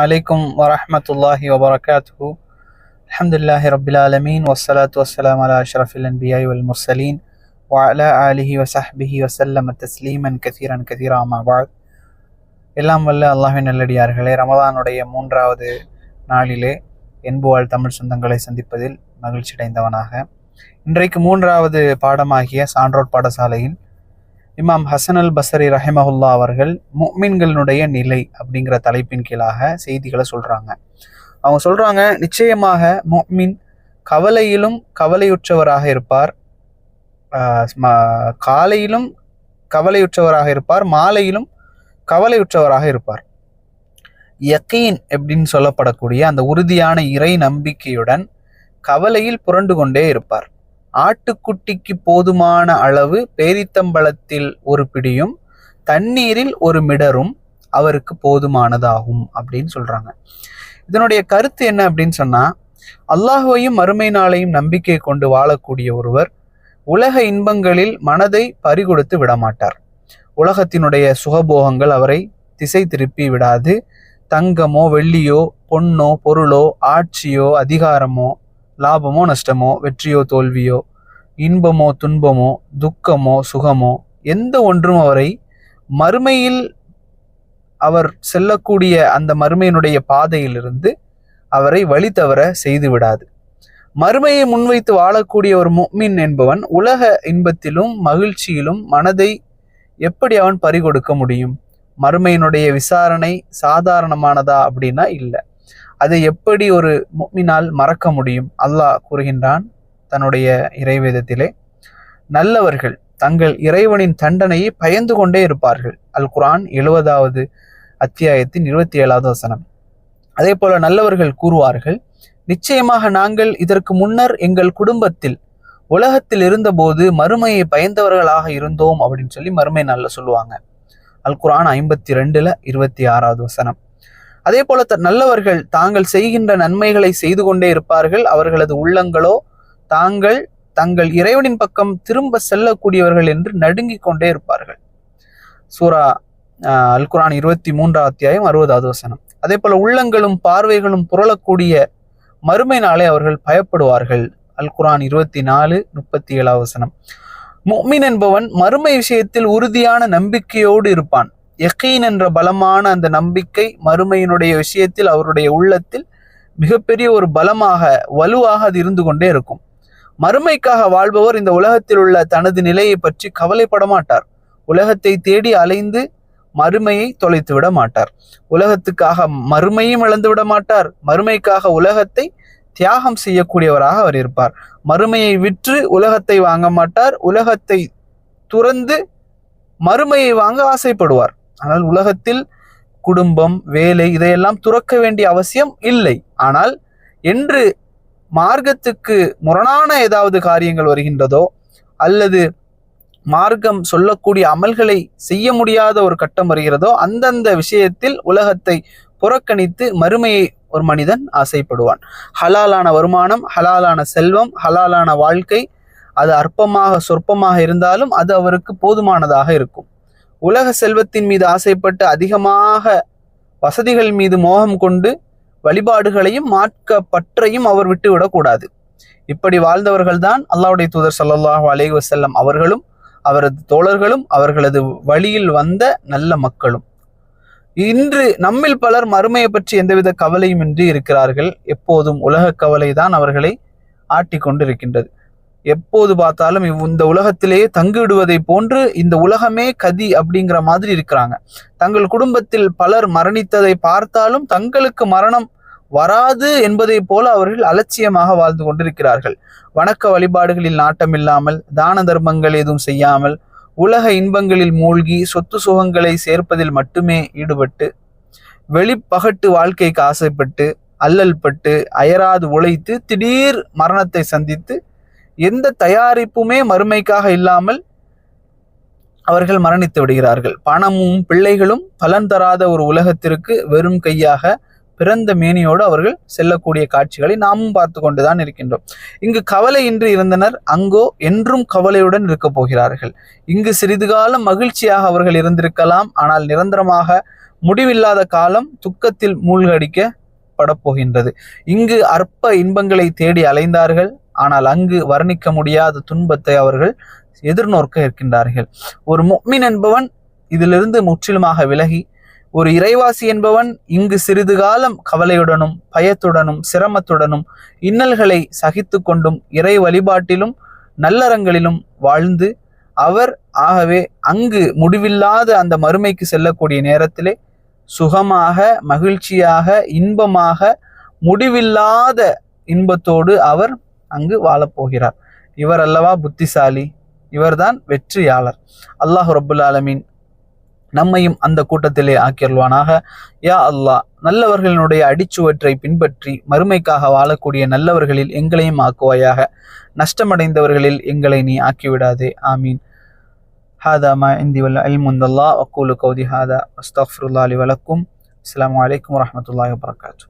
வலைக்கம் வரமத்துல்லாஹி வபரகாத்து அலமதுல்லாஹி ரபிலாலமீன் வசலாத் வசலாம் அலா அஷ்ரஃபில் அன்பியாய் வல் முர்சலீன். வலா அலிஹி வசஹ்பிஹி வசல்லம் தஸ்லீமன் கசீரன் கசீராமா வாழ் எல்லாம் வல்ல அல்லாஹின் நல்லடியார்களே ரமதானுடைய மூன்றாவது நாளிலே என்புவாழ் தமிழ் சொந்தங்களை சந்திப்பதில் மகிழ்ச்சி அடைந்தவனாக இன்றைக்கு மூன்றாவது பாடமாகிய சான்றோர் பாடசாலையின் இமாம் ஹசன் அல் பசரி ரஹிமஹுல்லா அவர்கள் முக்மின்களினுடைய நிலை அப்படிங்கிற தலைப்பின் கீழாக செய்திகளை சொல்கிறாங்க அவங்க சொல்கிறாங்க நிச்சயமாக முக்மின் கவலையிலும் கவலையுற்றவராக இருப்பார். காலையிலும் கவலையுற்றவராக இருப்பார் மாலையிலும் கவலையுற்றவராக இருப்பார். யக்கீன் அப்படின்னு சொல்லப்படக்கூடிய அந்த உறுதியான இறை நம்பிக்கையுடன் கவலையில் புரண்டு கொண்டே இருப்பார். ஆட்டுக்குட்டிக்கு போதுமான அளவு பேரித்தம்பளத்தில் ஒரு பிடியும் தண்ணீரில் ஒரு மிடரும் அவருக்கு போதுமானதாகும் அப்படின்னு சொல்றாங்க. இதனுடைய கருத்து என்ன அப்படின்னு சொன்னா அல்லாஹுவையும் மறுமை நாளையும் நம்பிக்கை கொண்டு வாழக்கூடிய ஒருவர் உலக இன்பங்களில் மனதை பறிகொடுத்து விடமாட்டார். உலகத்தினுடைய சுகபோகங்கள் அவரை திசை திருப்பி விடாது. தங்கமோ வெள்ளியோ பொன்னோ பொருளோ ஆட்சியோ அதிகாரமோ லாபமோ நஷ்டமோ வெற்றியோ தோல்வியோ இன்பமோ துன்பமோ துக்கமோ சுகமோ எந்த ஒன்றும் அவரை மறுமையில் அவர் செல்லக்கூடிய அந்த மறுமையினுடைய பாதையிலிருந்து அவரை வழி தவற செய்து விடாது. மறுமையை முன்வைத்து வாழக்கூடிய ஒரு முக்மின் என்பவன் உலக இன்பத்திலும் மகிழ்ச்சியிலும் மனதை எப்படி அவன் பறிகொடுக்க முடியும்? மறுமையினுடைய விசாரணை சாதாரணமானதா அப்படின்னா இல்லை. அதை எப்படி ஒரு முக்மினால் மறக்க முடியும்? அல்லாஹ் கூறுகின்றான் தன்னுடைய இறைவேதத்திலே நல்லவர்கள் தங்கள் இறைவனின் தண்டனையை பயந்து கொண்டே இருப்பார்கள். அல் குரான் எழுபதாவது அத்தியாயத்தின் இருபத்தி ஏழாவது வசனம். அதே போல நல்லவர்கள் கூறுவார்கள் நிச்சயமாக நாங்கள் இதற்கு முன்னர் எங்கள் குடும்பத்தில் உலகத்தில் இருந்தபோது மறுமையை பயந்தவர்களாக இருந்தோம் அப்படின்னு சொல்லி மறுமை நல்ல சொல்லுவாங்க. அல் குரான் ஐம்பத்தி ரெண்டுல இருபத்தி ஆறாவது வசனம். அதே போல த- நல்லவர்கள் தாங்கள் செய்கின்ற நன்மைகளை செய்து கொண்டே இருப்பார்கள். அவர்களது உள்ளங்களோ தாங்கள் தங்கள் இறைவனின் பக்கம் திரும்ப செல்லக்கூடியவர்கள் என்று நடுங்கிக் கொண்டே இருப்பார்கள். சூரா அல் குரான் இருபத்தி மூன்றாம் அத்தியாயம் அறுபதாவது வசனம். அதே போல உள்ளங்களும் பார்வைகளும் புரளக்கூடிய மறுமை நாளை அவர்கள் பயப்படுவார்கள். அல் குரான் இருபத்தி நாலு முப்பத்தி ஏழாவது வசனம். முஃமின் என்பவன் மறுமை விஷயத்தில் உறுதியான நம்பிக்கையோடு இருப்பான். யக்கீன் என்ற பலமான அந்த நம்பிக்கை மறுமையினுடைய விஷயத்தில் அவருடைய உள்ளத்தில் மிகப்பெரிய ஒரு பலமாக வலுவாக அது இருந்து கொண்டே இருக்கும். மறுமைக்காக வாழ்பவர் இந்த உலகத்தில் உள்ள தனது நிலையை பற்றி கவலைப்பட மாட்டார். உலகத்தை தேடி அலைந்து மறுமையை தொலைத்து விட மாட்டார். உலகத்துக்காக மறுமையும் இழந்து விட மாட்டார். மறுமைக்காக உலகத்தை தியாகம் செய்யக்கூடியவராக அவர் இருப்பார். மறுமையை விற்று உலகத்தை வாங்க மாட்டார். உலகத்தை துறந்து மறுமையை வாங்க ஆசைப்படுவார். ஆனால் உலகத்தில் குடும்பம் வேலை இதையெல்லாம் துறக்க வேண்டிய அவசியம் இல்லை. ஆனால் என்று மார்க்கத்துக்கு முரணான ஏதாவது காரியங்கள் வருகின்றதோ அல்லது மார்க்கம் சொல்லக்கூடிய அமல்களை செய்ய முடியாத ஒரு கட்டம் வருகிறதோ அந்தந்த விஷயத்தில் உலகத்தை புறக்கணித்து மறுமையை ஒரு மனிதன் ஆசைப்படுவான். ஹலாலான வருமானம் ஹலாலான செல்வம் ஹலாலான வாழ்க்கை அது அற்பமாக சொற்பமாக இருந்தாலும் அது அவருக்கு போதுமானதாக இருக்கும். உலக செல்வத்தின் மீது ஆசைப்பட்டு அதிகமாக வசதிகள் மீது மோகம் கொண்டு வழிபாடுகளையும் மாற்க பற்றையும் அவர் விட்டுவிடக்கூடாது இப்படி வாழ்ந்தவர்கள்தான் அல்லாவுடைய தூதர் ஸல்லல்லாஹு அலேஹ் வசல்லம் அவர்களும் அவரது தோழர்களும் அவர்களது வழியில் வந்த நல்ல மக்களும். இன்று நம்மில் பலர் மறுமையை பற்றி எந்தவித கவலையும் இன்றி இருக்கிறார்கள். எப்போதும் உலக கவலை தான் அவர்களை ஆட்டி கொண்டிருக்கின்றது. எப்போது பார்த்தாலும் இவ்- இந்த உலகத்திலேயே தங்கிவிடுவதை போன்று இந்த உலகமே கதி அப்படிங்கிற மாதிரி இருக்கிறாங்க. தங்கள் குடும்பத்தில் பலர் மரணித்ததை பார்த்தாலும் தங்களுக்கு மரணம் வராது என்பதைப் போல அவர்கள் அலட்சியமாக வாழ்ந்து கொண்டிருக்கிறார்கள். வணக்க வழிபாடுகளில் நாட்டமில்லாமல் தான தர்மங்கள் எதுவும் செய்யாமல் உலக இன்பங்களில் மூழ்கி சொத்து சுகங்களை சேர்ப்பதில் மட்டுமே ஈடுபட்டு வெளிப்பகட்டு வாழ்க்கைக்கு ஆசைப்பட்டு அல்லல்பட்டு அயராது உழைத்து திடீர் மரணத்தை சந்தித்து எந்த தயாரிப்புமே மறுமைக்காக இல்லாமல் அவர்கள் மரணித்து விடுகிறார்கள். பணமும் பிள்ளைகளும் பலன் தராத ஒரு உலகத்திற்கு வெறும் கையாக பிறந்த மேனியோடு அவர்கள் செல்லக்கூடிய காட்சிகளை நாமும் பார்த்து கொண்டுதான் இருக்கின்றோம். இங்கு கவலையின்றி இருந்தனர் அங்கோ என்றும் கவலையுடன் இருக்கப் போகிறார்கள். இங்கு சிறிது காலம் மகிழ்ச்சியாக அவர்கள் இருந்திருக்கலாம் ஆனால் நிரந்தரமாக முடிவில்லாத காலம் துக்கத்தில் மூழ்கடிக்க போகின்றது. இங்கு அற்ப இன்பங்களை தேடி அலைந்தார்கள் ஆனால் அங்கு வர்ணிக்க முடியாத துன்பத்தை அவர்கள் எதிர்நோக்க இருக்கின்றார்கள். ஒரு முக்மின் என்பவன் இதிலிருந்து முற்றிலுமாக விலகி ஒரு இறைவாசி என்பவன் இங்கு சிறிது காலம் கவலையுடனும் பயத்துடனும் சிரமத்துடனும் இன்னல்களை சகித்து கொண்டும் இறை வழிபாட்டிலும் நல்லறங்களிலும் வாழ்ந்து அவர் ஆகவே அங்கு முடிவில்லாத அந்த மறுமைக்கு செல்லக்கூடிய நேரத்திலே சுகமாக மகிழ்ச்சியாக இன்பமாக முடிவில்லாத இன்பத்தோடு அவர் அங்கு வாழப்போகிறார் இவர் அல்லவா புத்திசாலி இவர்தான் வெற்றியாளர் அல்லாஹ் ரபுல் ஆலமீன் நம்மையும் அந்த கூட்டத்திலே ஆக்கியல்வானாக யா அல்லாஹ் நல்லவர்களினுடைய அடிச்சுவற்றை பின்பற்றி மறுமைக்காக வாழக்கூடிய நல்லவர்களில் எங்களையும் ஆக்குவாயாக நஷ்டமடைந்தவர்களில் எங்களை நீ ஆக்கிவிடாதே ஆமீன் هذا ما عندي والعلم عند الله أقول قولي هذا أستغفر الله لي ولكم السلام عليكم ورحمة الله وبركاته